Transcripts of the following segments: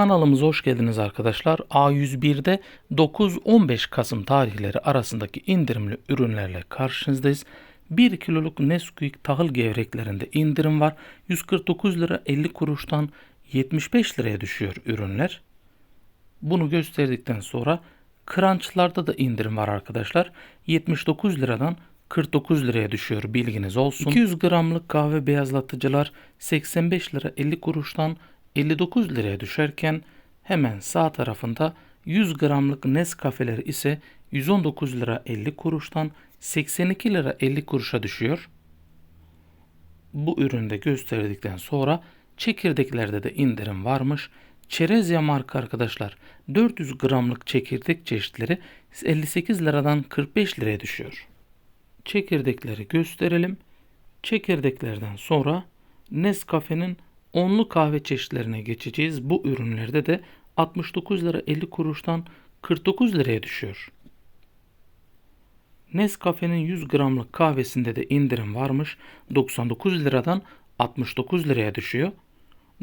Kanalımıza hoş geldiniz arkadaşlar. A101'de 9-15 Kasım tarihleri arasındaki indirimli ürünlerle karşınızdayız. 1 kiloluk Nesquik tahıl gevreklerinde indirim var. 149 lira 50 kuruştan 75 liraya düşüyor ürünler. Bunu gösterdikten sonra Crunch'larda da indirim var arkadaşlar. 79 liradan 49 liraya düşüyor bilginiz olsun. 200 gramlık kahve beyazlatıcılar 85 lira 50 kuruştan 59 liraya düşerken hemen sağ tarafında 100 gramlık Nescafe'ler ise 119 lira 50 kuruştan 82 lira 50 kuruşa düşüyor. Bu üründe gösterdikten sonra çekirdeklerde de indirim varmış. Çerezya marka arkadaşlar 400 gramlık çekirdek çeşitleri 58 liradan 45 liraya düşüyor. Çekirdekleri gösterelim. Çekirdeklerden sonra Nescafe'nin onlu kahve çeşitlerine geçeceğiz. Bu ürünlerde de 69 lira 50 kuruştan 49 liraya düşüyor. Nescafe'nin 100 gramlık kahvesinde de indirim varmış. 99 liradan 69 liraya düşüyor.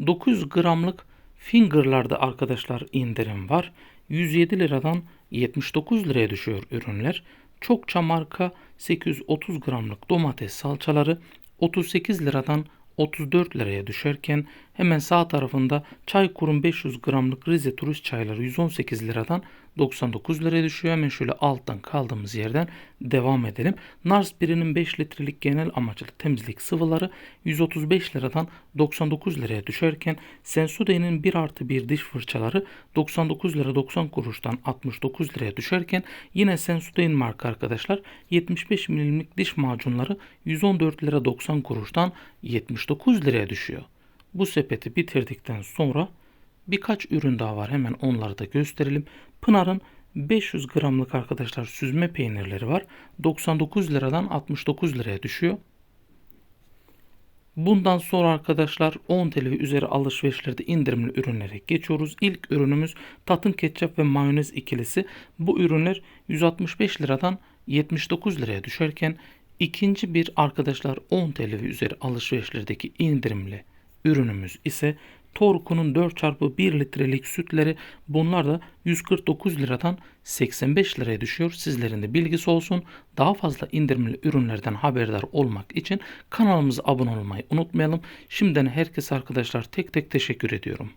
900 gramlık Finger'larda arkadaşlar indirim var. 107 liradan 79 liraya düşüyor ürünler. Çokça marka 830 gramlık domates salçaları 38 liradan 34 liraya düşerken hemen sağ tarafında Çaykur'un 500 gramlık Rize turist çayları 118 liradan 99 liraya düşüyor. Hemen şöyle alttan kaldığımız yerden devam edelim. Nars birinin 5 litrelik genel amaçlı temizlik sıvıları 135 liradan 99 liraya düşerken Sensodyne'in 1 artı 1 diş fırçaları 99 lira 90 kuruştan 69 liraya düşerken yine Sensodyne marka arkadaşlar 75 milimlik diş macunları 114 lira 90 kuruştan 79 liraya düşüyor. Bu sepeti bitirdikten sonra birkaç ürün daha var. Hemen onları da gösterelim. Pınar'ın 500 gramlık arkadaşlar süzme peynirleri var. 99 liradan 69 liraya düşüyor. Bundan sonra arkadaşlar 10 TL üzeri alışverişlerde indirimli ürünlere geçiyoruz. İlk ürünümüz Tatın Ketçap ve Mayonez ikilisi. Bu ürünler 165 liradan 79 liraya düşerken ikinci bir arkadaşlar 10 TL üzeri alışverişlerdeki indirimli ürünümüz ise Torku'nun 4x1 litrelik sütleri bunlar da 149 liradan 85 liraya düşüyor. Sizlerin de bilgisi olsun. Daha fazla indirimli ürünlerden haberdar olmak için kanalımıza abone olmayı unutmayalım. Şimdiden herkese arkadaşlar tek tek teşekkür ediyorum.